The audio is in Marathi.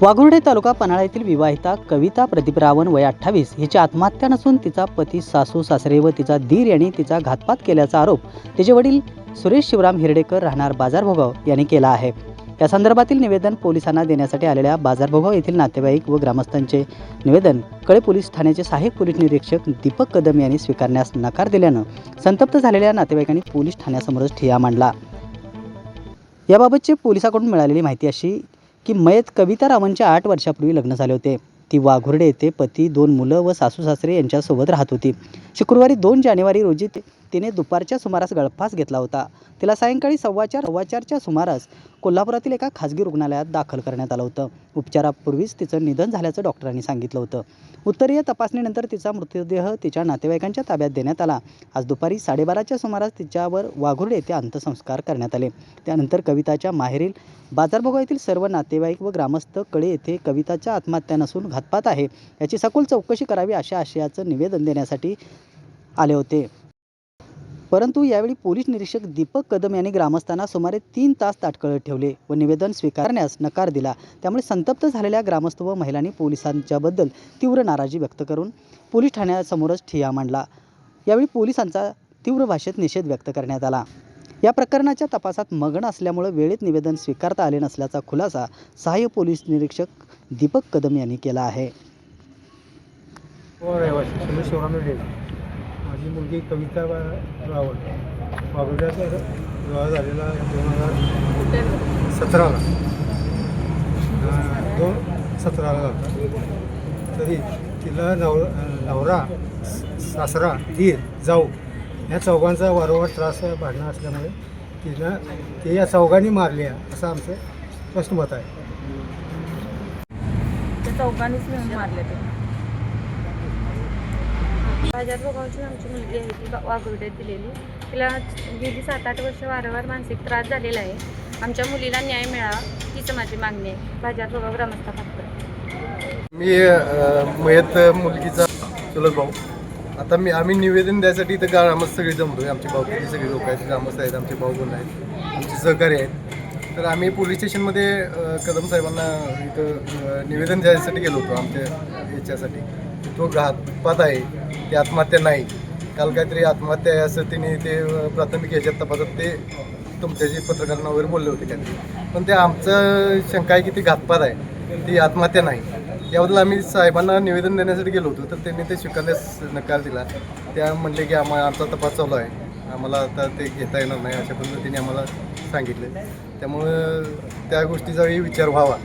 वाघुर्डे तालुका पन्हाळा येथील विवाहिता कविता प्रदीप रावण वय अठ्ठावीस हिची आत्महत्या नसून तिचा पती सासू सासरे व तिचा धीर यांनी तिचा घातपात केल्याचा आरोप तिचे वडील सुरेश शिवराम हिरडेकर राहणार बाजारभोगाव यांनी केला आहे. या संदर्भातील निवेदन पोलिसांना देण्यासाठी आलेल्या बाजारभोगाव येथील नातेवाईक व ग्रामस्थांचे निवेदन कळे पोलीस ठाण्याचे सहाय्यक पोलीस निरीक्षक दीपक कदम यांनी स्वीकारण्यास नकार दिल्यानं संतप्त झालेल्या नातेवाईकांनी पोलीस ठाण्यासमोरच ठिया मांडला. याबाबतची पोलिसाकडून मिळालेली माहिती अशी की मयत कविता रावणच्या आठ वर्षापूर्वी लग्न झाले होते. ती वाघुर्डे येथे पती दोन मुलं व सासू सासरे यांच्यासोबत राहत होती. शुक्रवारी दोन जानेवारी रोजी तिने दुपारच्या सुमारास गळफास घेतला होता. तिला सायंकाळी सव्वाचार सव्वाचारच्या सुमारास कोल्हापुरातील एका खाजगी रुग्णालयात दाखल करण्यात आलं होतं. उपचारापूर्वीच तिचं निधन झाल्याचं डॉक्टरांनी सांगितलं होतं. उत्तरीय तपासणीनंतर तिचा मृतदेह तिच्या नातेवाईकांच्या ताब्यात देण्यात आला. आज दुपारी साडेबाराच्या सुमारास तिच्यावर वाघुर्डे येथे अंत्यसंस्कार करण्यात आले. त्यानंतर कविताच्या माहेरील बाजारभोगा येथील सर्व नातेवाईक व ग्रामस्थकडे येथे कविताच्या आत्महत्या नसून घातपात आहे. याची सखोल चौकशी करावी अशा आशयाचं निवेदन देण्यासाठी आले होते. परंतु यावेळी पोलीस निरीक्षक दीपक कदम यांनी ग्रामस्थांना सुमारे तीन तास ताटकळत ठेवले व निवेदन स्वीकारण्यास नकार दिला. त्यामुळे संतप्त झालेल्या ग्रामस्थ व महिलांनी पोलिसांच्याबद्दल तीव्र नाराजी व्यक्त करून पोलीस ठाण्यासमोरच ठिया मांडला. यावेळी पोलिसांचा तीव्र भाषेत निषेध व्यक्त करण्यात आला. या प्रकरणाच्या तपासात मग्न असल्यामुळे वेळेत निवेदन स्वीकारता आले नसल्याचा खुलासा सहाय्य पोलीस निरीक्षक दीपक कदम यांनी केला आहे. माझी मुलगी कविता रावळ वागुड्याचा विवाह झालेला दोन हजार सतराला दोन सतराला झाला. तरी तिला नव नवरा सासरा धीर जाऊ ह्या चौघांचा वारंवार त्रास भांडणं असल्यामुळे तिनं ते या चौघांनी मारले असं आमचं स्पष्ट मत आहे. त्या चौघांनीच मारले ते. माझ्या भोगावची आमची मुलगी आहे ती वाघुर्ड्यात दिलेली. तिला गेली सात आठ वर्ष वारंवार मानसिक त्रास झालेला आहे. आमच्या मुलीला न्याय मिळावा तीच माझी मागणी आहे. बाजार भोगाव ग्रामस्थ फक्त. मी मयत मुलगीचा चुलत भाऊ. आता मी आम्ही निवेदन द्यायसाठी इथं ग्रामस्थ सगळे जमतोय आमचे भाऊची सगळे लोक आहेत ग्रामस्थ आहेत आमचे भाऊ बंधू आहेत आमचे सहकारी आहेत. तर आम्ही पोलीस स्टेशनमध्ये कदम साहेबांना इथं निवेदन द्यायसाठी गेलो होतो आमच्या याच्यासाठी. तो घातपात आहे. ती आत्महत्या नाही. काल काहीतरी आत्महत्या आहे असं तिने ते प्राथमिक याच्यात तपासात ते तुमच्याशी पत्रकारांना वगैरे बोलले होते काहीतरी. पण ते आमचं शंका आहे की ती घातपात आहे. ती आत्महत्या नाही. याबद्दल आम्ही साहेबांना निवेदन देण्यासाठी गेलो होतो तर त्यांनी ते स्वीकारण्यास नकार दिला. त्या म्हणले की आम्हा आमचा तपास चालू आहे. आम्हाला आता ते घेता येणार नाही अशा पद्धतीने आम्हाला सांगितले. त्यामुळं त्या गोष्टीचाही विचार व्हावा.